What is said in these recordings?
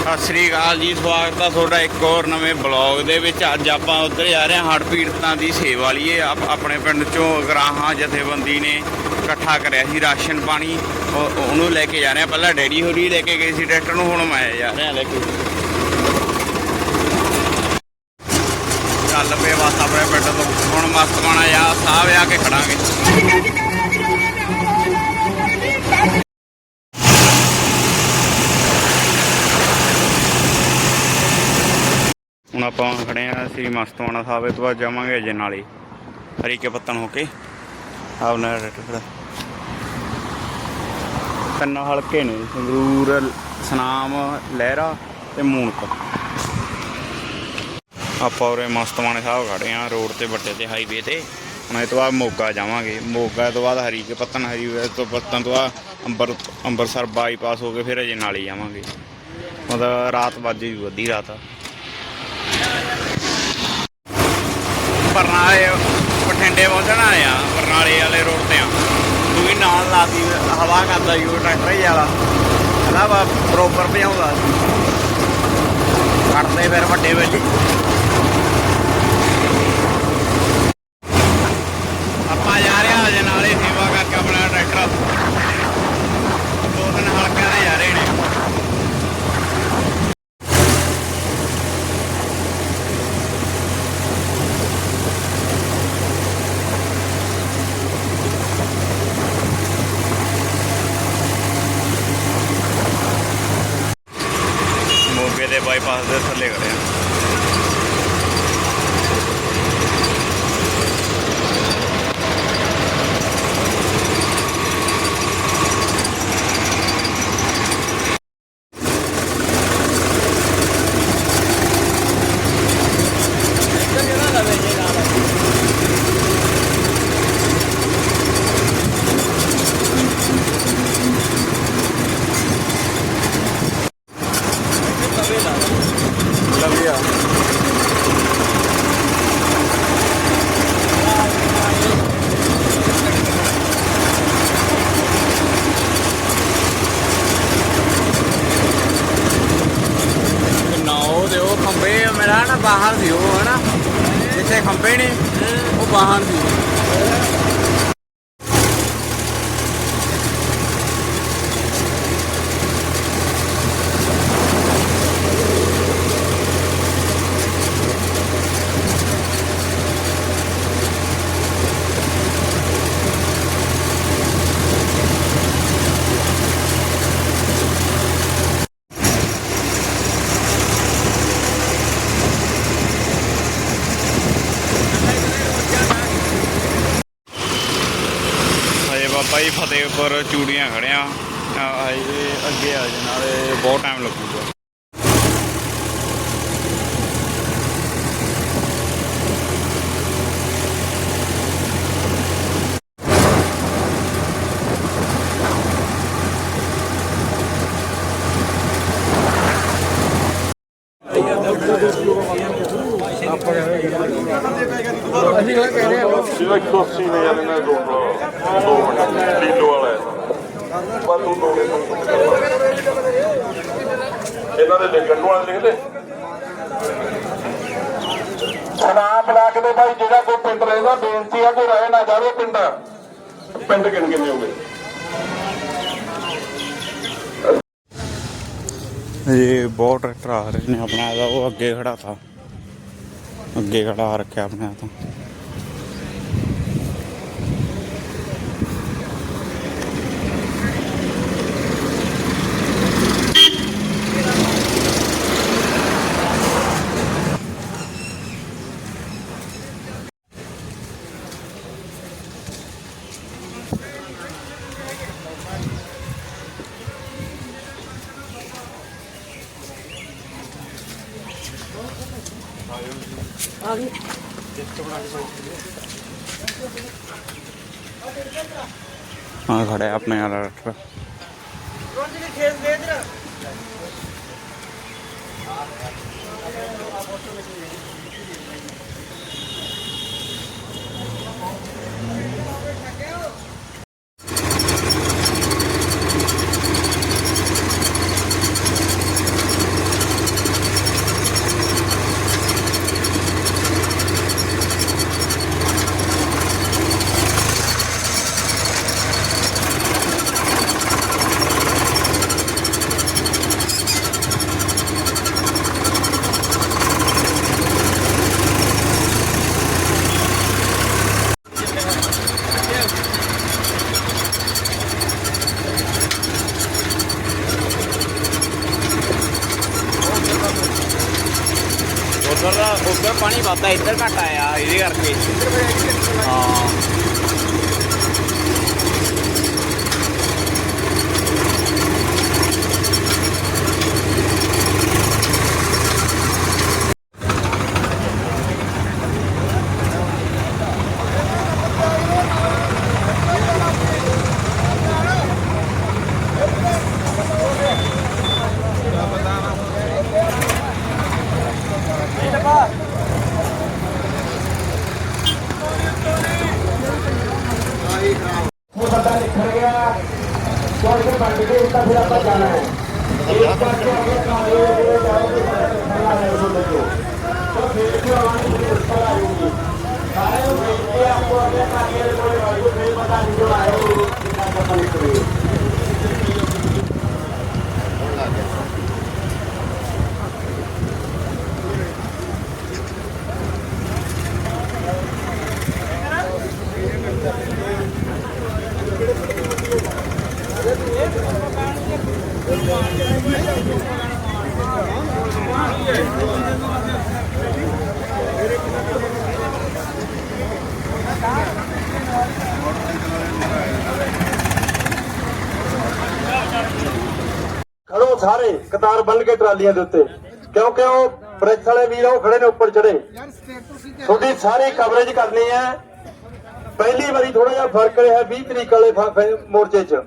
ਸਤਿ ਸ੍ਰੀ ਅਕਾਲ ਜੀ, ਸਵਾਗਤ ਆ ਤੁਹਾਡਾ ਇੱਕ ਹੋਰ ਨਵੇਂ ਬਲੌਗ ਦੇ ਵਿੱਚ। ਅੱਜ ਆਪਾਂ ਉੱਧਰ ਜਾ ਰਹੇ ਹਾਂ, ਹੜ੍ਹ ਪੀੜਤਾਂ ਦੀ ਸੇਵਾ ਲਈਏ। ਆਪ- ਆਪਣੇ ਪਿੰਡ ਚੋਂ ਗਰਾਹਾਂ, ਜਥੇਬੰਦੀ ਨੇ ਇਕੱਠਾ ਕਰਿਆ ਸੀ ਰਾਸ਼ਨ ਪਾਣੀ। ਉਹ- ਉਹਨੂੰ ਲੈ ਕੇ ਜਾ ਰਹੇ ਹਾਂ। ਪਹਿਲਾਂ ਡੈਡੀ ਹੋਰੀ ਲੈ ਕੇ ਗਏ ਸੀ ਟਰੈਕਟਰ ਨੂੰ, ਹੁਣ ਮੈਂ ਜਾ ਰਿਹਾ ਲੈ ਕੇ। ਚੱਲ ਪਏ ਬਸ ਆਪਣੇ ਪਿੰਡ ਤੋਂ। ਹੁਣ ਮਸਤ ਬਣਾ ਜਾ ਸਾਹ ਆ ਕੇ ਖੜਾਂਗੇ। ਹੁਣ ਆਪਾਂ ਖੜੇ ਆ ਸ੍ਰੀ ਮਸਤਵਾਣਾ ਸਾਹਿਬ ਇਹ ਤੋਂ ਬਾਅਦ ਜਾਵਾਂਗੇ ਅਜੇ ਨਾਲੇ ਹਰੀਕੇ ਪੱਤਣ ਹੋ ਕੇ। ਆਪਣਾ ਖੜਾ ਤਿੰਨ ਹਲਕੇ ਨੇ। ਸੰਗਰੂਰ, ਸਨਾਮ, ਲਹਿਰਾ ਤੇ ਮੂਨਕ। ਆਪਾਂ ਉਰੇ ਮਸਤਵਾਣੇ ਸਾਹਿਬ ਖੜੇ ਆ ਰੋਡ ਤੇ ਵੱਡੇ ਤੇ ਹਾਈਵੇ ਤੇ। ਹੁਣ ਇਹ ਤੋਂ ਬਾਅਦ ਮੋਗਾ ਜਾਵਾਂਗੇ। ਮੋਗਾ ਤੋਂ ਬਾਅਦ ਹਰੀਕੇ ਪੱਤਨ ਹਰੀਵੇ ਤੋਂ ਪੱਤਣ ਤੋਂ ਬਾਅਦ ਅੰਬਰ ਅੰਬਰਸਰ ਬਾਈਪਾਸ ਹੋ ਕੇ ਫਿਰ ਅਜੇ ਨਾਲੇ ਜਾਵਾਂਗੇ। ਮਤਲਬ ਰਾਤ ਵੱਜ ਜੂ ਅੱਧੀ ਰਾਤ। ਬਰਨਾਲੇ ਬਠਿੰਡੇ ਪਹੁੰਚਣਾ ਆ, ਬਰਨਾਲੇ ਵਾਲੇ ਰੋਡ ਤੇ ਆ। ਤੂੰ ਨਾਲ ਲਾਤੀ ਹਵਾ ਕਰਦਾ ਯੂ, ਟਰੈਕਟਰ ਹੀ ਵਾਲਾ ਹਲਾ ਵਾ, ਬਰੋਬਰ ਭਜਾਉਂਦਾ। ਕੱਟਦੇ ਫਿਰ ਵੱਡੇ ਵਿੱਚ ਆਪਾਂ ਜਾ ਰਹੇ ਹਾਂ ਅਜੇ ਨਾਲੇ ਸੇਵਾ ਕਰਕੇ ਆਪਣਾ ਟਰੈਕਟਰ ਦੋ ਦਿਨ ਹਲਕਿਆਂ ਦੇ ਜਾ ਰਹੇ ਨੇ ਮੋਗੇ ਦੇ ਬਾਈਪਾਸ ਦੇ ਥੱਲੇ ਖੜੇ ਆ ਲੰਬੀਆ ਨਾ ਉਹ ਦੇ ਉਹ ਖੰਬੇ ਮੇਰਾ ਨਾ ਬਾਹਰ ਸੀ ਉਹ ਹਨਾ? ਜਿੱਥੇ ਖੰਭੇ ਨੇ ਉਹ ਬਾਹਰ ਸੀ ਹਜੇ ਫਤਿਹਪੁਰ ਚੂੜੀਆਂ ਖੜਿਆ ਹਜੇ ਅੱਗੇ ਆ ਜੇ ਨਾਲੇ ਬਹੁਤ ਟਾਈਮ ਲੱਗੂਗਾ। ਜਿਹੜਾ 180 ਨੇ ਯਾਰ ਇਹਨਾਂ ਦੋ ਦੋ ਮਿੰਟ ਲੀਲੋ ਵਾਲਾ ਹੈ ਬਸ ਤੂੰ ਦੋ ਇਹਨਾਂ ਦੇ ਲਿਖਣ ਵਾਲੇ ਲਿਖਦੇ ਸਨਾਮ ਬਲਾਕ ਦੇ ਭਾਈ ਜਿਹੜਾ ਕੋਈ ਪਿੰਡ ਰਹਿੰਦਾ ਬੇਨਤੀ ਆ ਕੋਈ ਰਹਿ ਨਾ ਜਾਵੇ ਪਿੰਡ ਪਿੰਡ ਕਿੰਨ ਕਿੰਨੇ ਹੋਗੇ ਇਹ ਬਹੁਤ ਟਰੈਕਟਰ ਆ ਰਹੇ ਨੇ ਆਪਣਾ, ਉਹ ਅੱਗੇ ਖੜਾ ਤਾ ਅੱਗੇ ਖੜਾ ਰੱਖਿਆ ਆਪਣਾ ਤਾਂ ਹਾਂ ਖੜਿਆ ਆਪਣੇ ਵਾਲਾ ਟਰੈਕਟਰ ਉਧਰ ਪਾਣੀ ਵੱਧਦਾ ਇੱਧਰ ਘਟ ਆਇਆ ਇਹਦੇ ਕਰਕੇ। ਹਾਂ। ਬੰਦ ਕੇ ਉੱਤਾ ਫਿਰ ਆਪਾਂ ਜਾਣਾ ਹੈ ਇੱਕ ਕਰਕੇ ਅੱਗੇ ਕਾਲੇ ਜਿਹੜੇ ਜਾਓਗੇ ਖੜਾ ਹੈ ਉਹ ਦੇਖੋ ਤਾਂ ਫਿਰ ਜੋ ਆਵਾਜ਼ ਦੀ ਉੱਪਰ ਆਏਗੀ ਸਾਰੇ ਨੂੰ ਦੇਖ ਕੇ ਆਪਕੋ ਅੱਗੇ ਕਾਲੇ ਕੋਲੇ ਵਾਲੀ ਫਿਰ ਪਤਾ ਨਹੀਂ ਜੋ ਆਏ ਉਹ ਕਿੰਨਾ ਪਤਾ ਨਿਕਲੇ ਖੜੋ ਸਾਰੇ ਕਤਾਰ ਬੰਨ ਕੇ ਟਰਾਲੀਆਂ ਦੇ ਉੱਤੇ। ਕਿਉਂਕਿ ਉਹ ਪ੍ਰੈਸ ਵਾਲੇ ਵੀਰ ਉਹ ਖੜੇ ਨੇ ਉੱਪਰ ਚੜੇ ਤੁਹਾਡੀ ਸਾਰੀ ਕਵਰੇਜ ਕਰਨੀ ਹੈ। ਪਹਿਲੀ ਵਾਰੀ ਥੋੜਾ ਜਿਹਾ ਫ਼ਰਕ ਰਿਹਾ 20 ਤਰੀਕ ਵਾਲੇ ਮੋਰਚੇ 'ਚ।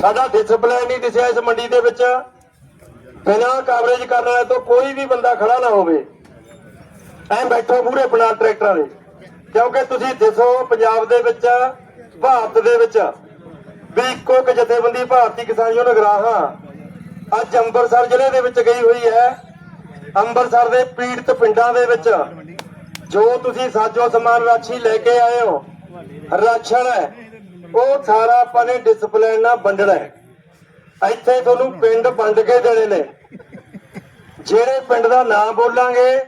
ਸਾਡਾ ਡਿਸਪਲਿਨ ਨਹੀਂ ਦਿਸਿਆ ਇਸ ਮੰਡੀ ਦੇ ਵਿੱਚ। ਬਿਨਾਂ ਕਵਰੇਜ ਕਰਨ ਵਾਲੇ ਤੋਂ ਕੋਈ ਵੀ ਬੰਦਾ ਖੜਾ ਨਾ ਹੋਵੇ। ਐ ਬੈਠੋ ਪੂਰੇ ਬਣਾ ਟਰੈਕਟਰਾਂ ਦੇ। ਕਿਉਂਕਿ ਤੁਸੀਂ ਦਿਸੋ ਪੰਜਾਬ ਦੇ ਵਿੱਚ, ਭਾਰਤ ਦੇ ਵਿੱਚ। ਵੀ ਇੱਕੋ ਇੱਕ ਜਥੇਬੰਦੀ ਭਾਰਤੀ ਕਿਸਾਨ ਯੂਨੀਅਨ ਅਗਰਾਹਾਂ ਅੱਜ ਅੰਮ੍ਰਿਤਸਰ ਜ਼ਿਲ੍ਹੇ ਦੇ ਵਿੱਚ ਗਈ ਹੋਈ ਹੈ। ਅੰਮ੍ਰਿਤਸਰ ਦੇ ਪੀੜਤ ਪਿੰਡਾਂ ਦੇ ਵਿੱਚ ਜੋ ਤੁਸੀਂ ਸਾਜੋ ਸਮਾਨ ਰਾਸ਼ੀ ਲੈ ਕੇ ਆਏ ਹੋ ਰਾਸ਼ਨ ਹੈ। ਉਹ ਸਾਰਾ ਆਪਾਂ ਨੇ ਡਿਸਪਲਿਨ ਨਾਲ ਵੰਡਣਾ ਹੈ। ਇੱਥੇ ਤੁਹਾਨੂੰ ਪਿੰਡ ਵੰਡ ਕੇ ਦੇਣੇ ਨੇ। ਜਿਹੜੇ ਪਿੰਡ ਦਾ ਨਾਮ ਬੋਲਾਂਗੇ,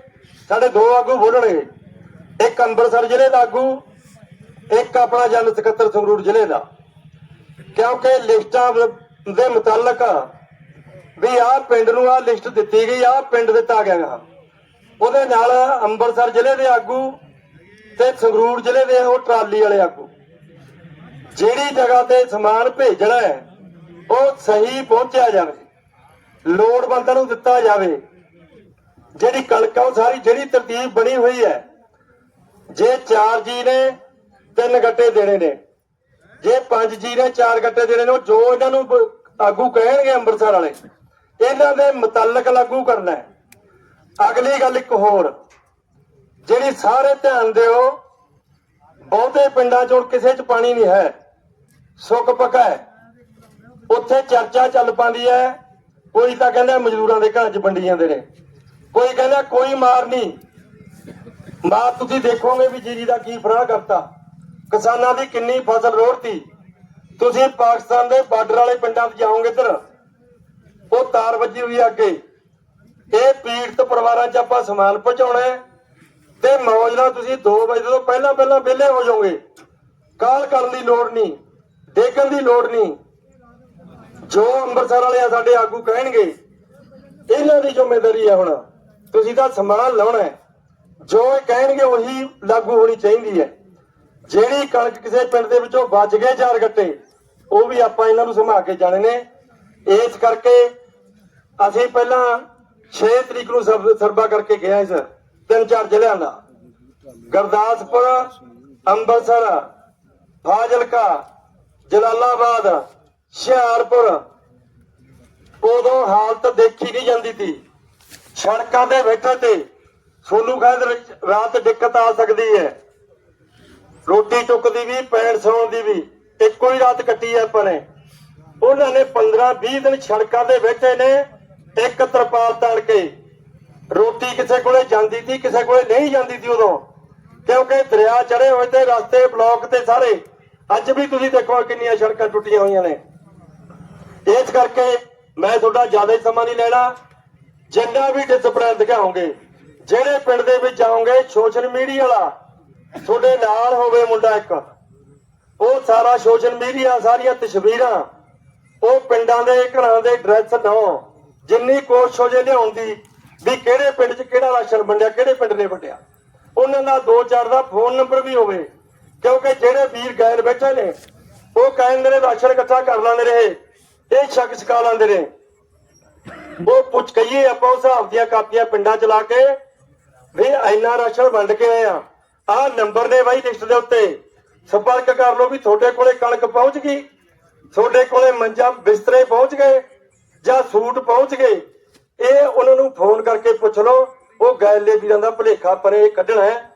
ਸਾਡੇ ਦੋ ਆਗੂ ਬੋਲਣਗੇ ਇੱਕ ਅੰਮ੍ਰਿਤਸਰ ਜ਼ਿਲ੍ਹੇ ਦਾ ਆਗੂ, ਇੱਕ ਆਪਣਾ ਜਨਰਲ ਸਕੱਤਰ ਸੰਗਰੂਰ ਜ਼ਿਲ੍ਹੇ ਦਾ। ਕਿਉਂਕਿ ਲਿਸਟਾਂ ਦੇ ਮੁਤਲਕ ਵੀ ਆਹ ਪਿੰਡ ਨੂੰ ਆਹ ਲਿਸਟ ਦਿੱਤੀ ਗਈ, ਆਹ ਪਿੰਡ ਦਿੱਤਾ ਗਿਆ ਗਾ। ਉਹਦੇ ਨਾਲ ਅੰਮ੍ਰਿਤਸਰ ਜ਼ਿਲ੍ਹੇ ਦੇ ਆਗੂ ਤੇ ਸੰਗਰੂਰ ਜ਼ਿਲ੍ਹੇ ਦੇ ਉਹ ਟਰਾਲੀ ਵਾਲੇ ਆਗੂ। ਜਿਹੜੀ ਜਗ੍ਹਾ ਤੇ ਸਮਾਨ ਭੇਜਣਾ ਹੈ, ਉਹ ਸਹੀ ਪਹੁੰਚਿਆ ਜਾਵੇ। ਲੋੜਵੰਦਾਂ ਨੂੰ ਦਿੱਤਾ ਜਾਵੇ। ਜਿਹੜੀ ਕਣਕ ਆ, ਉਹ ਸਾਰੀ ਜਿਹੜੀ ਤਰਤੀਬ ਬਣੀ ਹੋਈ ਹੈ, ਜੇ 4 ਜੀ ਨੇ, ਤਿੰਨ ਗੱਟੇ ਦੇਣੇ ਨੇ। ਜੇ 5 ਜੀ ਨੇ, ਚਾਰ ਗੱਟੇ ਦੇਣੇ ਨੇ, ਉਹ ਜੋ ਇਹਨਾਂ ਨੂੰ ਆਗੂ ਕਹਿਣਗੇ ਅੰਮ੍ਰਿਤਸਰ ਵਾਲੇ ਇਹਨਾਂ ਦੇ ਮੁਤਲਕ ਲਾਗੂ ਕਰਨਾ ਹੈ। ਅਗਲੀ ਗੱਲ ਇੱਕ ਹੋਰ। ਜਿਹੜੀ ਸਾਰੇ ਧਿਆਨ ਦਿਓ, ਬਹੁਤੇ ਪਿੰਡਾਂ 'ਚ ਹੁਣ ਕਿਸੇ 'ਚ ਪਾਣੀ ਨਹੀਂ ਹੈ। ਸੁੱਕ ਪੱਕਾ ਹੈ। ਉੱਥੇ ਚਰਚਾ ਚੱਲ ਪਾਉਂਦੀ ਹੈ। ਕੋਈ ਤਾਂ ਕਹਿੰਦਾ ਮਜ਼ਦੂਰਾਂ ਦੇ ਘਰਾਂ 'ਚ ਵੰਡੀ ਜਾਂਦੇ ਨੇ। ਕੋਈ ਕਹਿੰਦਾ ਕੋਈ ਮਾਰ ਨਹੀਂ। ਮਾਰ ਤੁਸੀਂ ਦੇਖੋਗੇ ਵੀ ਜੀਰੀ ਦਾ ਕੀ ਫਰਾਹ ਕਰਤਾ। ਕਿਸਾਨਾਂ ਦੀ ਕਿੰਨੀ ਫਸਲ ਰੋੜਤੀ। ਤੁਸੀਂ ਪਾਕਿਸਤਾਨ ਦੇ ਬਾਰਡਰ ਵਾਲੇ ਪਿੰਡਾਂ 'ਚ ਜਾਓਗੇ ਇੱਧਰ। ਉਹ ਤਾਰ ਵੱਜੀ ਹੋਈ ਅੱਗੇ। ਇਹ ਪੀੜਤ ਪਰਿਵਾਰਾਂ 'ਚ ਆਪਾਂ ਸਮਾਨ ਪਹੁੰਚਾਉਣਾ ਤੇ ਮੌਜ ਨਾਲ ਤੁਸੀਂ 2 ਵਜੇ ਤੋਂ ਪਹਿਲਾਂ ਪਹਿਲਾਂ ਵਿਹਲੇ ਹੋ ਜਾਓਗੇ। ਕਾਲ ਕਰਨ ਦੀ ਲੋੜ ਨਹੀਂ, ਦੇਖਣ ਦੀ ਲੋੜ ਨਹੀਂ। ਜੋ ਅੰਮ੍ਰਿਤਸਰ ਵਾਲੇ ਆ ਸਾਡੇ ਆਗੂ ਕਹਿਣਗੇ, ਇਹਨਾਂ ਦੀ ਜ਼ਿੰਮੇਵਾਰੀ ਹੈ ਹੁਣ। ਤੁਸੀਂ ਤਾਂ ਸਮਾਨ ਲਾਉਣਾ ਜੋ ਇਹ ਕਹਿਣਗੇ ਉਹੀ ਲਾਗੂ ਹੋਣੀ ਚਾਹੀਦੀ ਹੈ। ਜਿਹੜੀ ਕਣਕ ਕਿਸੇ ਪਿੰਡ ਦੇ ਵਿੱਚੋਂ ਬਚ ਗਏ ਚਾਰ ਗੱਟੇ ਉਹ ਵੀ ਆਪਾਂ ਇਹਨਾਂ ਨੂੰ ਸੰਭਾਲ ਕੇ ਜਾਣੇ ਨੇ। ਇਸ ਕਰਕੇ ਅਸੀਂ ਪਹਿਲਾਂ 6 ਤਰੀਕ ਨੂੰ ਸਰਬਾ ਕਰਕੇ ਗਿਆ ਸੀ ਤਿੰਨ ਚਾਰ ਜ਼ਿਲ੍ਹਿਆਂ ਦਾ। ਗੁਰਦਾਸਪੁਰ ਅੰਮ੍ਰਿਤਸਰ ਫਾਜ਼ਿਲਕਾ, ਜਲਾਲਾਬਾਦ, ਹੁਸ਼ਿਆਰਪੁਰ। ਉਦੋਂ ਹਾਲਤ ਦੇਖੀ ਨਹੀਂ ਜਾਂਦੀ ਸੀ। ਸੜਕਾਂ ਤੇ ਬੈਠੇ ਤੇ ਸੋਨੂੰ ਕਹਿੰਦੇ ਰਾਤ ਦਿੱਕਤ ਆ ਸਕਦੀ ਹੈ। ਰੋਟੀ ਚੁੱਕਦੀ ਵੀ ਪੈਣ ਸੌਣ ਦੀ ਵੀ, ਇੱਕੋ ਹੀ ਰਾਤ ਕੱਟੀ ਹੈ ਆਪਾਂ ਨੇ। ਉਹਨਾਂ ਨੇ 15 20 ਦਿਨ ਸੜਕਾਂ ਦੇ ਬੈਠੇ ਨੇ ਇੱਕ ਤਰਪਾਲ ਤਾਣ ਕੇ ਰੋਟੀ ਕਿਸੇ ਕੋਲੇ ਜਾਂਦੀ ਸੀ, ਕਿਸੇ ਕੋਲੇ ਨਹੀਂ ਜਾਂਦੀ ਸੀ ਉਦੋਂ। ਕਿਉਂਕਿ ਦਰਿਆ ਚੜੇ ਹੋਏ ਤੇ ਰਸਤੇ ਬਲੌਕ ਤੇ ਸਾਰੇ। ਅੱਜ ਵੀ ਤੁਸੀਂ ਦੇਖੋ ਕਿੰਨੀਆਂ ਸੜਕਾਂ ਟੁੱਟੀਆਂ ਹੋਈਆਂ ਨੇ। ਇਸ ਕਰਕੇ ਮੈਂ ਤੁਹਾਡਾ ਜ਼ਿਆਦਾ ਸਮਾਂ ਨਹੀਂ ਲੈਣਾ। ਜਿੰਨਾ ਵੀ ਡਿਸਪਲਿਨ ਦਿਖਾਓਗੇ, ਜਿਹੜੇ ਪਿੰਡ ਦੇ ਵਿੱਚ ਜਾਓਗੇ ਸੋਸ਼ਲ ਮੀਡੀਆ ਵਾਲਾ, ਤੁਹਾਡੇ ਨਾਲ ਹੋਵੇ ਮੁੰਡਾ ਇੱਕ। ਉਹ ਸਾਰਾ ਸੋਸ਼ਲ ਮੀਡੀਆ ਸਾਰੀਆਂ ਤਸਵੀਰਾਂ ਉਹ ਪਿੰਡਾਂ ਦੇ, ਘਰਾਂ ਦੇ ਐਡਰੈਸ ਨਾ ਜਿੰਨੀ ਕੋਸ਼ਿਸ਼ ਹੋ ਜੇ ਲਿਆਉਣ ਦੀ, ਵੀ ਕਿਹੜੇ ਪਿੰਡ 'ਚ ਕਿਹੜਾ ਰਾਸ਼ਨ ਵੰਡਿਆ, ਕਿਹੜੇ ਪਿੰਡ ਨੇ ਵੰਡਿਆ। ਉਹਨਾਂ ਦਾ ਦੋ ਚਾਰ ਦਾ ਫੋਨ ਨੰਬਰ ਵੀ ਹੋਵੇ। ਕਿਉਂਕਿ ਜਿਹੜੇ ਵੀਰ ਗੈਰ ਬੈਠੇ ਨੇ, ਉਹ ਕਹਿੰਦੇ ਨੇ ਰਾਸ਼ਨ ਇਕੱਠਾ ਕਰ ਲਾਂਦੇ ਰਹੇ ਇਹ। ਸ਼ੱਕ ਛਕਾ ਲਾਂਦੇ ਨੇ। ਉਹ ਪੁੱਛ ਕਹੀਏ ਆਪਾਂ ਉਸ ਹਿਸਾਬ ਦੀਆਂ ਕਾਪੀਆਂ ਪਿੰਡਾਂ ਚ ਲਾ ਕੇ, ਵੀ ਇੰਨਾ ਰਾਸ਼ਨ ਵੰਡ ਕੇ ਆਏ ਆ। ਆਹ ਨੰਬਰ ਨੇ ਬਾਈ ਲਿਸਟ ਦੇ ਉੱਤੇ। ਸੰਪਰਕ ਕਰ ਲਓ ਵੀ ਤੁਹਾਡੇ ਕੋਲੇ ਕਣਕ ਪਹੁੰਚ ਗਈ। ਤੁਹਾਡੇ ਕੋਲੇ ਮੰਜਾ ਬਿਸਤਰੇ ਪਹੁੰਚ ਗਏ ਜਾਂ ਸੂਟ ਪਹੁੰਚ ਗਏ? ਇਹ ਉਹਨਾਂ ਨੂੰ ਫੋਨ ਕਰਕੇ ਪੁੱਛ ਲਓ। ਉਹ ਗੈਲੇ ਵੀਰਾਂ ਦਾ ਭਲੇਖਾ ਪਰੇ ਕੱਢਣਾ ਹੈ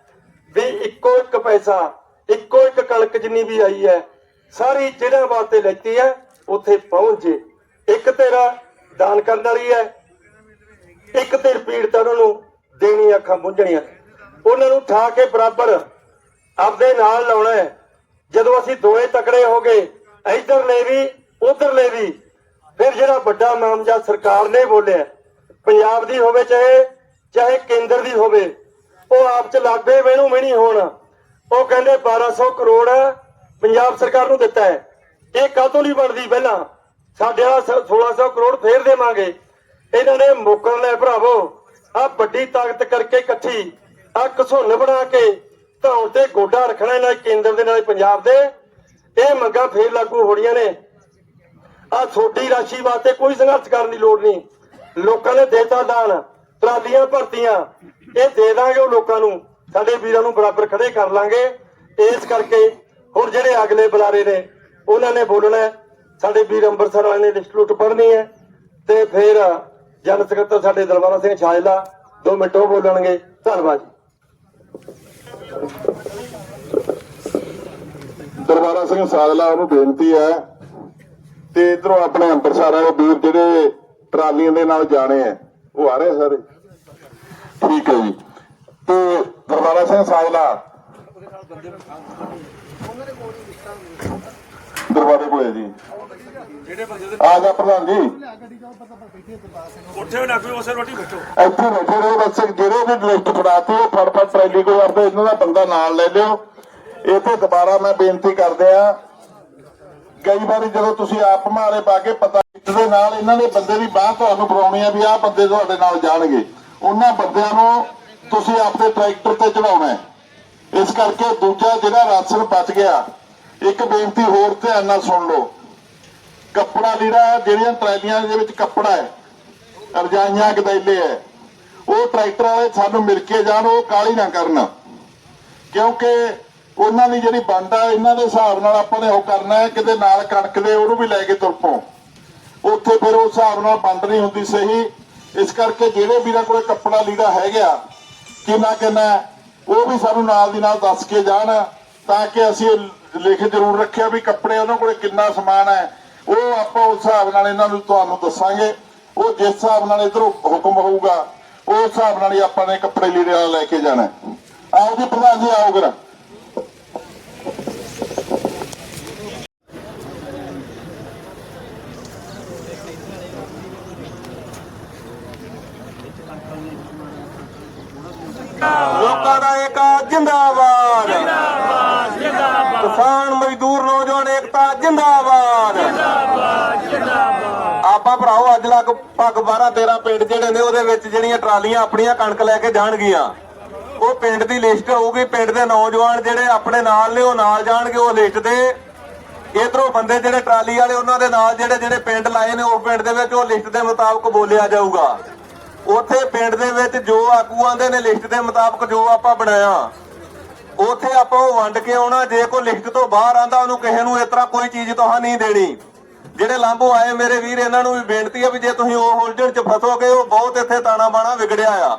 ਵੀ ਇੱਕੋ ਇੱਕ ਪੈਸਾ, ਇੱਕੋ ਇੱਕ ਕਣਕ ਜਿੰਨੀ ਵੀ ਆਈ ਹੈ, ਸਾਰੀ ਜਿਹੜਾ ਵਾਸਤੇ ਲੈਤੀ ਹੈ, ਉੱਥੇ ਪਹੁੰਚ ਜੇ। ਇੱਕ ਤੇਰਾ ਦਾਨ ਕਰਨ ਵਾਲੀ ਹੈ, ਇੱਕ ਤੇ ਪੀੜਤ ਉਹਨਾਂ ਨੂੰ ਦੇਣੀ ਅੱਖਾਂ ਮੁੰਝਣੀਆਂ ਉਹਨਾਂ ਨੂੰ ਠਾ ਕੇ ਬਰਾਬਰ ਆਪਦੇ ਨਾਲ ਲਾਉਣਾ ਹੈ। ਜਦੋਂ ਅਸੀਂ ਦੋਏ ਤਕੜੇ ਹੋ ਗਏ ਇਧਰ ਲੈ ਵੀ ਉਧਰ ਲੈ ਵੀ। ਫਿਰ ਜਿਹੜਾ ਵੱਡਾ ਮਾਮਜਾ ਸਰਕਾਰ ਨੇ ਬੋਲਿਆ, ਪੰਜਾਬ ਦੀ ਹੋਵੇ ਚਾਹੇ ਚਾਹੇ ਕੇਂਦਰ ਦੀ ਹੋਵੇ, ਉਹ ਆਪ ਚ ਲਾਗੇ ਮੈਨੂੰ ਵੀ ਹੋਣ। ਉਹ ਕਹਿੰਦੇ 1200 ਕਰੋੜ ਪੰਜਾਬ ਸਰਕਾਰ ਨੂੰ ਦਿੱਤਾ ਹੈ। ਇਹ ਕਾਹਤੋਂ ਨਹੀਂ ਬਣਦੀ ਪਹਿਲਾਂ? ਸਾਡੇ ਵਾਲਾ ਸ- 1600 ਕਰੋੜ ਫੇਰ ਦੇਵਾਂਗੇ। ਇਹਨਾਂ ਨੇ ਮੁੱਕਣ ਲੈ ਭਰਾਵੋ ਆ ਵੱਡੀ ਤਾਕਤ ਕਰਕੇ ਇਕੱਠੀ ਆ ਘਸੁੰਨ ਬਣਾ ਕੇ ਧੌਣ ਤੇ ਗੋਡਾ ਰੱਖਣਾ ਇਹਨਾਂ ਨੇ ਕੇਂਦਰ ਦੇ ਨਾਲ ਪੰਜਾਬ ਦੇ। ਇਹ ਮੰਗਾਂ ਫੇਰ ਲਾਗੂ ਹੋਣੀਆਂ ਨੇ। ਆ ਛੋਟੀ ਰਾਸ਼ੀ ਵਾਸਤੇ ਕੋਈ ਸੰਘਰਸ਼ ਕਰਨ ਦੀ ਲੋੜ ਨਹੀਂ। ਲੋਕਾਂ ਨੇ ਦੇਤਾ ਦਾਨ, ਟਰਾਲੀਆਂ ਭਰਤੀਆਂ, ਇਹ ਦੇ ਦਾਂਗੇ ਉਹ ਲੋਕਾਂ ਨੂੰ। ਸਾਡੇ ਵੀਰਾਂ ਨੂੰ ਬਰਾਬਰ ਖੜੇ ਕਰ ਲਾਂਗੇ। ਇਸ ਕਰਕੇ ਹੁਣ ਜਿਹੜੇ ਅਗਲੇ ਬੁਲਾਰੇ ਨੇ, ਉਹਨਾਂ ਨੇ ਬੋਲਣਾ ਸਾਡੇ ਵੀਰ ਅੰਮ੍ਰਿਤਸਰ ਵਾਲੇ ਨੇ ਲਿਸਟ ਪੜ੍ਹਨੀ ਹੈ ਤੇ ਫਿਰ ਜਨ ਸਕੱਤਰ ਸਾਡੇ ਦਰਬਾਰਾ ਸਿੰਘ ਛਾਜਲਾ 2 ਮਿੰਟ ਉਹ ਬੋਲਣਗੇ। ਧੰਨਵਾਦ ਜੀ। ਦਰਬਾਰਾ ਸਿੰਘ ਸਾਜਲਾ ਉਹਨੂੰ ਬੇਨਤੀ ਹੈ ਤੇ ਇਧਰੋਂ ਆਪਣੇ ਅੰਮ੍ਰਿਤਸਰ ਵਾਲੇ ਵੀਰ ਜਿਹੜੇ ਟਰਾਲੀਆਂ ਦੇ ਨਾਲ ਜਾਣੇ ਆ ਉਹ ਆ ਰਹੇ ਸਾਰੇ। ਠੀਕ ਹੈ ਜੀ। ਤੇ ਦਰਬਾਰਾ ਸਿੰਘ ਸਾਜਲਾ। ਦਰਬਾਰੇ ਕੋਲੇ ਜੀ। ਆ ਜਾ ਪ੍ਰਧਾਨ ਜੀ। ਉੱਥੇ ਨਾ ਕੋਈ ਉਸੇ ਰੋਟੀ ਬੈਠੋ ਇੱਥੇ ਬੈਠੇ ਰਹੋ ਬਸ ਜਿਹੜੇ ਵੀ ਲਿਸਟ ਫੜਾਤੀ ਉਹ ਫੜ ਫੜ ਟਰੈਲੀ ਕੋਈ ਆਪਦੇ ਇਹਨਾਂ ਦਾ ਬੰਦਾ ਨਾਲ ਲੈ ਲਿਓ। ਇਹ ਤੇ ਦੁਬਾਰਾ ਮੈਂ ਬੇਨਤੀ ਕਰਦੇ ਆ, ਕਈ ਵਾਰੀ ਜਦੋਂ ਤੁਸੀਂ ਆਪ ਮਾਰੇ ਪਾ ਕੇ ਪਤਾ ਦੇ ਨਾਲ ਇਹਨਾਂ ਦੇ ਬੰਦੇ ਦੀ ਬਾਹ ਤੁਹਾਨੂੰ ਫੜਾਉਣੀ ਆ ਵੀ ਆਹ ਬੰਦੇ ਤੁਹਾਡੇ ਨਾਲ ਜਾਣਗੇ। ਉਹਨਾਂ ਬੰਦਿਆਂ ਨੂੰ ਤੁਸੀਂ ਆਪਣੇ ਟਰੈਕਟਰ ਤੇ ਚੜਾਉਣਾ ਹੈ। ਇਸ ਕਰਕੇ ਦੂਜਾ ਜਿਹੜਾ ਰਾਸ਼ਨ ਬਚ ਗਿਆ, ਇੱਕ ਬੇਨਤੀ ਹੋਰ ਧਿਆਨ ਨਾਲ ਸੁਣ ਲਓ। ਕੱਪੜਾ ਲੀੜਾ ਜਿਹੜੀਆਂ ਟਰਾਲੀਆਂ ਦੇ ਵਿੱਚ ਕੱਪੜਾ ਹੈ, ਰਜਾਈਆਂ, ਗਦੈਲੇ ਹੈ, ਉਹ ਟਰੈਕਟਰ ਵਾਲੇ ਸਾਨੂੰ ਮਿਲ ਕੇ ਜਾਣ, ਉਹ ਕਾਲੀ ਨਾ ਕਰਨ। ਕਿਉਂਕਿ ਉਹਨਾਂ ਦੀ ਜਿਹੜੀ ਵੰਡ ਆ, ਇਹਨਾਂ ਦੇ ਹਿਸਾਬ ਨਾਲ ਆਪਾਂ ਨੇ ਉਹ ਕਰਨਾ ਹੈ, ਕਿਤੇ ਨਾਲ ਕਣਕ ਦੇ ਉਹਨੂੰ ਵੀ ਲੈ ਕੇ ਤੁਰ ਪਓ। ਉੱਥੇ ਫਿਰ ਉਸ ਹਿਸਾਬ ਨਾਲ ਵੰਡ ਨਹੀਂ ਹੁੰਦੀ ਸਹੀ। ਇਸ ਕਰਕੇ ਜਿਹੜੇ ਵੀਰਾਂ ਕੋਲੇ ਕੱਪੜਾ ਲੀੜਾ ਹੈਗਾ, ਕਿੰਨਾ ਕਿੰਨਾ ਉਹ ਵੀ ਸਾਨੂੰ ਨਾਲ ਦੀ ਨਾਲ ਦੱਸ ਕੇ ਜਾਣ, ਤਾਂ ਕਿ ਅਸੀਂ ਲਿਖ ਜ਼ਰੂਰ ਰੱਖਿਆ ਵੀ ਕੱਪੜੇ ਉਹਨਾਂ ਕੋਲੇ ਕਿੰਨਾ ਸਮਾਨ ਹੈ। ਉਹ ਆਪਾਂ ਉਸ ਹਿਸਾਬ ਨਾਲ ਇਹਨਾਂ ਨੂੰ ਤੁਹਾਨੂੰ ਦੱਸਾਂਗੇ। ਉਹ ਜਿਸ ਹਿਸਾਬ ਨਾਲ ਇਧਰੋਂ ਹੁਕਮ ਹੋਊਗਾ, ਉਸ ਹਿਸਾਬ ਨਾਲ ਹੀ ਆਪਾਂ ਨੇ ਕੱਪੜੇ ਲੀੜੇ ਨਾਲ ਲੈ ਕੇ ਜਾਣਾ। ਆਓ ਜੀ, ਪ੍ਰਧਾਨ ਜੀ, ਆਓ ਕਰ ਲੋਕਾਂ ਦਾ ਏਕਾ ਜਿੰਦਾਬਾਦ। ਜਿੰਦਾਬਾਦ ਜਿੰਦਾਬਾਦ। ਕਿਸਾਨ ਮਜ਼ਦੂਰ ਨੌਜਵਾਨ ਏਕਤਾ ਜਿੰਦਾਬਾਦ। ਆਪਾਂ ਭਰਾਓ ਅੱਜ ਲਗ ਭਗ 12 13 ਪਿੰਡ ਜਿਹੜੇ ਨੇ ਉਹਦੇ ਵਿੱਚ ਜਿਹੜੀਆਂ ਟਰਾਲੀਆਂ ਆਪਣੀਆਂ ਕਣਕ ਲੈ ਕੇ ਜਾਣਗੀਆਂ। ਉਹ ਪਿੰਡ ਦੀ ਲਿਸਟ ਹੋਊਗੀ। ਪਿੰਡ ਦੇ ਨੌਜਵਾਨ ਜਿਹੜੇ ਆਪਣੇ ਨਾਲ ਨੇ ਉਹ ਨਾਲ ਜਾਣਗੇ ਉਹ ਲਿਸਟ ਦੇ ਇਧਰੋਂ ਬੰਦੇ ਜਿਹੜੇ ਟਰਾਲੀ ਵਾਲੇ ਉਹਨਾਂ ਦੇ ਨਾਲ ਜਿਹੜੇ ਜਿਹੜੇ ਪਿੰਡ ਲਾਏ ਨੇ ਉਸ ਪਿੰਡ ਦੇ ਵਿੱਚ ਉਹ ਲਿਸਟ ਦੇ ਮੁਤਾਬਕ ਬੋਲਿਆ ਜਾਊਗਾ। ਉੱਥੇ ਪਿੰਡ ਦੇ ਵਿੱਚ ਜੋ ਆਗੂ ਆਂਦੇ ਨੇ, ਲਿਸਟ ਦੇ ਮੁਤਾਬਕ ਜੋ ਆਪਾਂ ਬਣਾਇਆ, ਉੱਥੇ ਆਪਾਂ ਉਹ ਵੰਡ ਕੇ ਆਉਣਾ, ਜੇ ਕੋਈ ਲਿਸਟ ਤੋਂ ਬਾਹਰ ਆਂਦਾ ਉਹਨੂੰ ਕਿਸੇ ਨੂੰ ਇਸ ਤਰ੍ਹਾਂ ਕੋਈ ਚੀਜ਼ ਤੁਹਾਂ ਨਹੀਂ ਦੇਣੀ। ਜਿਹੜੇ ਲਾਂਭੋ ਆਏ ਮੇਰੇ ਵੀਰ, ਇਹਨਾਂ ਨੂੰ ਵੀ ਬੇਨਤੀ ਆ ਵੀ ਜੇ ਤੁਸੀਂ ਉਹ ਉਲਝਣ ਚ ਫਸੋਗੇ, ਉਹ ਬਹੁਤ ਇੱਥੇ ਤਾਣਾ ਬਾਣਾ ਵਿਗੜਿਆ ਆ।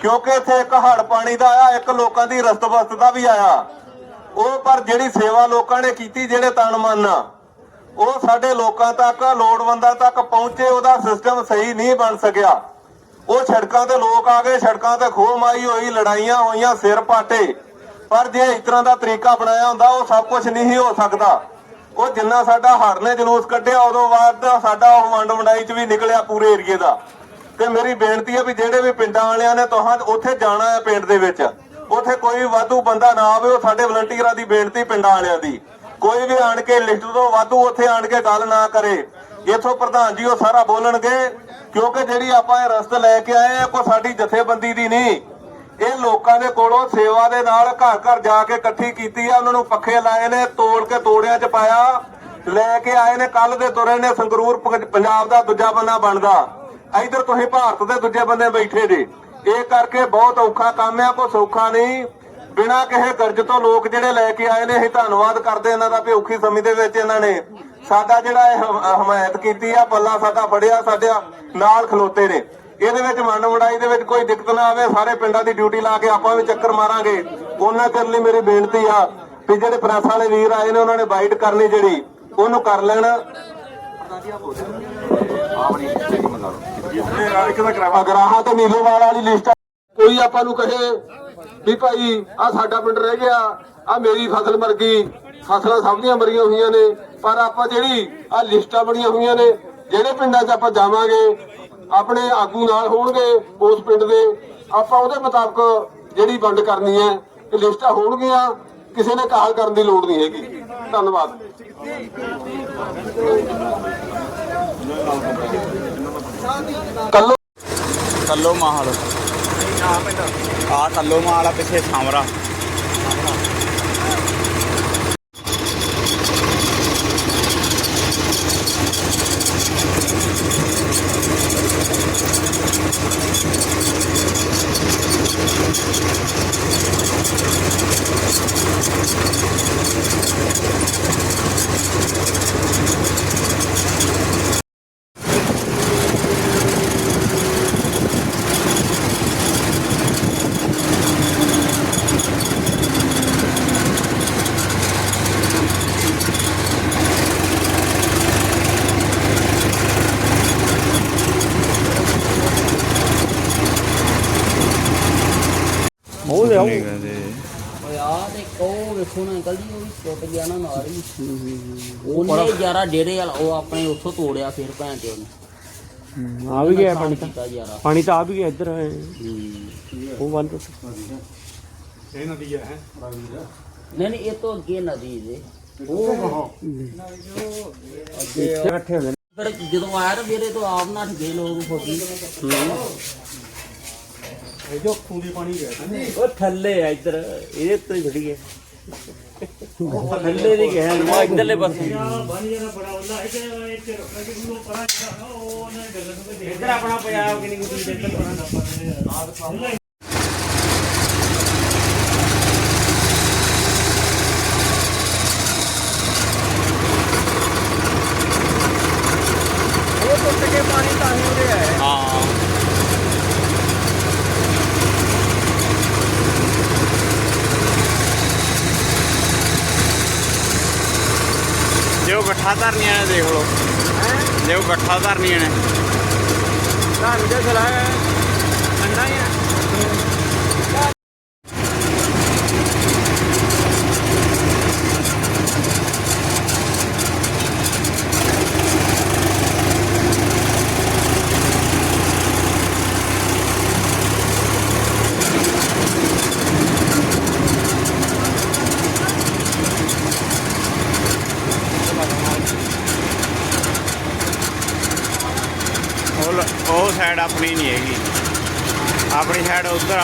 ਕਿਉਂਕਿ ਇੱਥੇ ਇੱਕ ਹੜ ਪਾਣੀ ਦਾ ਆਇਆ ਇੱਕ ਲੋਕਾਂ ਦੀ ਰਸਤਬਸਤ ਦਾ ਵੀ ਆਇਆ। ਉਹ ਪਰ ਜਿਹੜੀ ਸੇਵਾ ਲੋਕਾਂ ਨੇ ਕੀਤੀ, ਜਿਹੜੇ ਤਨ ਮਨ, ਉਹ ਸਾਡੇ ਲੋਕਾਂ ਤੱਕ, ਲੋੜਵੰਦਾਂ ਤੱਕ ਪਹੁੰਚੇ, ਉਹਦਾ ਸਿਸਟਮ ਸਹੀ ਨਹੀਂ ਬਣ ਸਕਿਆ। ਉਹ ਸੜਕਾਂ ਤੇ ਲੋਕ ਆ ਗਏ, ਸੜਕਾਂ ਤੇ ਖੋਹ ਮਾਈ ਹੋਈ, ਲੜਾਈਆਂ ਹੋਈਆਂ, ਸਿਰ ਪਾਟੇ। ਪਰ ਜੇ ਇਸ ਤਰ੍ਹਾਂ ਦਾ ਤਰੀਕਾ ਬਣਾਇਆ ਹੁੰਦਾ, ਉਹ ਸਭ ਕੁਝ ਨਹੀਂ ਹੋ ਸਕਦਾ। ਉਹ ਜਿੰਨਾ ਸਾਡਾ ਹੜ ਨੇ ਜਲੂਸ ਕੱਢਿਆ, ਉਦੋਂ ਬਾਅਦ ਸਾਡਾ ਉਹ ਵੰਡ ਵੰਡਾਈ ਚ ਵੀ ਨਿਕਲਿਆ ਪੂਰੇ ਏਰੀਏ ਦਾ। ਤੇ ਮੇਰੀ ਬੇਨਤੀ ਹੈ ਵੀ ਜਿਹੜੇ ਵੀ ਪਿੰਡਾਂ ਵਾਲਿਆਂ ਨੇ ਤੁਹਾਂ ਉੱਥੇ ਜਾਣਾ ਹੈ ਪਿੰਡ ਦੇ ਵਿੱਚ, ਉੱਥੇ ਕੋਈ ਵਾਧੂ ਬੰਦਾ ਨਾ ਆਵੇ, ਉਹ ਸਾਡੇ ਵਲੰਟੀਅਰਾਂ ਦੀ ਬੇਨਤੀ ਪਿੰਡਾਂ ਵਾਲਿਆਂ ਦੀ। ਕੋਈ ਵੀ ਆਣ ਕੇ ਲਿਸਟ ਤੋਂ ਵਾਧੂ ਉੱਥੇ ਆਣ ਕੇ ਗੱਲ ਨਾ ਕਰੇ। ਇਥੋਂ ਪ੍ਰਧਾਨ ਜੀ ਉਹ ਸਾਰਾ ਬੋਲਣਗੇ, ਕਿਉਂਕਿ ਜਿਹੜੀ ਆਪਾਂ ਇਹ ਰਸਤ ਲੈ ਕੇ ਆਏ ਆ ਕੋਈ ਸਾਡੀ ਜਥੇਬੰਦੀ ਦੀ ਨਹੀਂ। ਇਹ ਲੋਕਾਂ ਦੇ ਕੋਲੋਂ ਸੇਵਾ ਦੇ ਨਾਲ ਘਰ ਘਰ ਜਾ ਕੇ ਇਕੱਠੀ ਕੀਤੀ ਆ, ਉਹਨਾਂ ਨੂੰ ਪੱਖੇ ਲਾਏ ਨੇ, ਤੋੜ ਕੇ ਤੋੜਿਆਂ 'ਚ ਪਾਇਆ। ਲੈ ਕੇ ਆਏ ਨੇ ਕੱਲ ਦੇ ਤੁਰੇ ਨੇ ਸੰਗਰੂਰ ਪੰਜਾਬ ਦਾ ਦੂਜਾ ਬੰਨਾ ਬਣਦਾ। ਇਧਰ ਤੁਸੀਂ ਭਾਰਤ ਦੇ ਦੂਜੇ ਬੰਦੇ ਬੈਠੇ ਜੇ। ਇਹ ਕਰਕੇ ਬਹੁਤ ਔਖਾ ਕੰਮ ਆ, ਕੋਈ ਸੌਖਾ ਨਹੀਂ। ਬਿਨਾਂ ਕਿਸੇ ਗਰਜ ਤੋਂ ਲੋਕ ਜਿਹੜੇ ਲੈ ਕੇ ਆਏ ਨੇ, ਅਸੀਂ ਧੰਨਵਾਦ ਕਰਦੇ ਇਹਨਾਂ ਦਾ ਵੀ ਔਖੀ ਸਮੇਂ ਦੇ ਵਿੱਚ ਇਹਨਾਂ ਨੇ। ਸਾਡਾ ਜਿਹੜਾ ਇਹ ਹਮਾਇਤ ਕੀਤੀ ਆ, ਪੱਲਾ ਸਾਡਾ ਫੜਿਆ, ਸਾਡੇ ਨਾਲ ਖਲੋਤੇ ਨੇ। ਇਹਦੇ ਵਿੱਚ ਮਨ ਵੜਾਈ ਦੇ ਵਿੱਚ ਕੋਈ ਦਿੱਕਤ ਨਾ ਆਵੇ, ਸਾਰੇ ਪਿੰਡਾਂ ਦੀ ਡਿਊਟੀ ਲਾ ਕੇ ਆਪਾਂ ਵੀ ਚੱਕਰ ਮਾਰਾਂਗੇ। ਉਹਨਾਂ ਕਰਨ ਲਈ ਮੇਰੀ ਬੇਨਤੀ ਆ ਵੀ ਜਿਹੜੇ ਪ੍ਰੈਸ ਵਾਲੇ ਵੀਰ ਆਏ ਨੇ, ਉਹਨਾਂ ਨੇ ਬਾਈਟ ਕਰਨੀ ਜਿਹੜੀ, ਉਹਨੂੰ ਕਰ ਲੈਣ। ਅਗਰਾਹਾਂ ਤੇ ਨੀਲੋਵਾਲ ਵਾਲੀ ਲਿਸਟ ਕੋਈ ਆਪਾਂ ਨੂੰ ਕਹੇ ਵੀ ਭਾਈ ਆ ਸਾਡਾ ਪਿੰਡ ਰਹਿ ਗਿਆ ਆ ਮੇਰੀ ਫਸਲ ਮਰ ਗਈ। ਫਸਲਾਂ ਸਭ ਦੀਆਂ ਮਰੀਆਂ ਹੋਈਆਂ ਨੇ, ਪਰ ਆਪਾਂ ਜਿਹੜੀ ਆ ਲਿਸਟਾਂ ਬਣੀਆਂ ਹੋਈਆਂ ਨੇ, ਜਿਹੜੇ ਪਿੰਡਾਂ 'ਚ ਆਪਾਂ ਜਾਵਾਂਗੇ, ਆਪਣੇ ਆਗੂ ਨਾਲ ਹੋਣਗੇ ਉਸ ਪਿੰਡ ਦੇ, ਆਪਾਂ ਉਹਦੇ ਮੁਤਾਬਕ ਜਿਹੜੀ ਵੰਡ ਕਰਨੀ ਹੈ, ਇਹ ਲਿਸਟਾਂ ਹੋਣਗੀਆਂ, ਕਿਸੇ ਨੇ ਕਾਹਲ ਕਰਨ ਦੀ ਲੋੜ ਨਹੀਂ ਹੈਗੀ। ਧੰਨਵਾਦ। ਕੱਲੋ ਕੱਲੋ ਮਾਹਲ। ਆ ਕੱਲੋ ਮਾਹਲ ਪਿੱਛੇ ਸਾਮਰਾ ਉਹ ਲਿਆਓ। ਆ ਤੇ ਉਹ ਵੇਖੋ ਨਾ ਅੰਕਲ ਜੀ ਉਹ ਵੀ ਟੁੱਟ ਗਿਆ ਨਾ ਨਾਲ ਹੀ। ਉਹਨੇ ਯਾਰਾ ਡੇਰੇ ਵਾਲਾ ਉਹ ਆਪਣੇ ਉੱਥੋਂ ਤੋੜਿਆ ਫਿਰ ਭੈਣ ਤੇ ਉਹਨੇ ਆ ਵੀ ਗਿਆ ਪਾਣੀ ਤਾਂ। ਯਾਰਾ। ਪਾਣੀ ਤਾਂ ਆ ਵੀ ਗਿਆ ਇੱਧਰ ਉਹ ਬੰਦ ਨਹੀਂ ਨਹੀਂ ਇਹ ਤੋਂ ਅੱਗੇ ਨਦੀ ਦੇ ਇਕੱਠੇ ਹੁੰਦੇ ਨੇ। ਫਿਰ ਜਦੋਂ ਆਇਆ ਤਾਂ ਮੇਰੇ ਤੋਂ ਆਪ ਨੱਠ ਗਏ ਲੋਕ ਫੋਟੀ ਉਹ ਥੱਲੇ ਆ ਇੱਧਰ ਇਹਦੇ ਉੱਤੇ ਹੀ ਛੱਡੀ ਗਏ ਥੱਲੇ ਦੀ ਗਿਆ ਉਹ ਇੱਧਰਲੇ ਪਾਸੇ। ਇੱਧਰ ਆਪਣਾ ਪੰਜਾਬ ਕਿੰਨੀ ਕੁ ਇੱਧਰ ਹਾਂ ਜੇ ਉਹ ਗੱਠਾ ਧਰਨੀਆਂ ਨੇ ਦੇਖ ਲਓ। ਜੇ ਉਹ ਗੱਠਾ ਧਰਨੀਆਂ ਨੇ। ਧਾਨ ਦੇ ਚਲਾ ਅੰਡਾ ਹੀ ਆ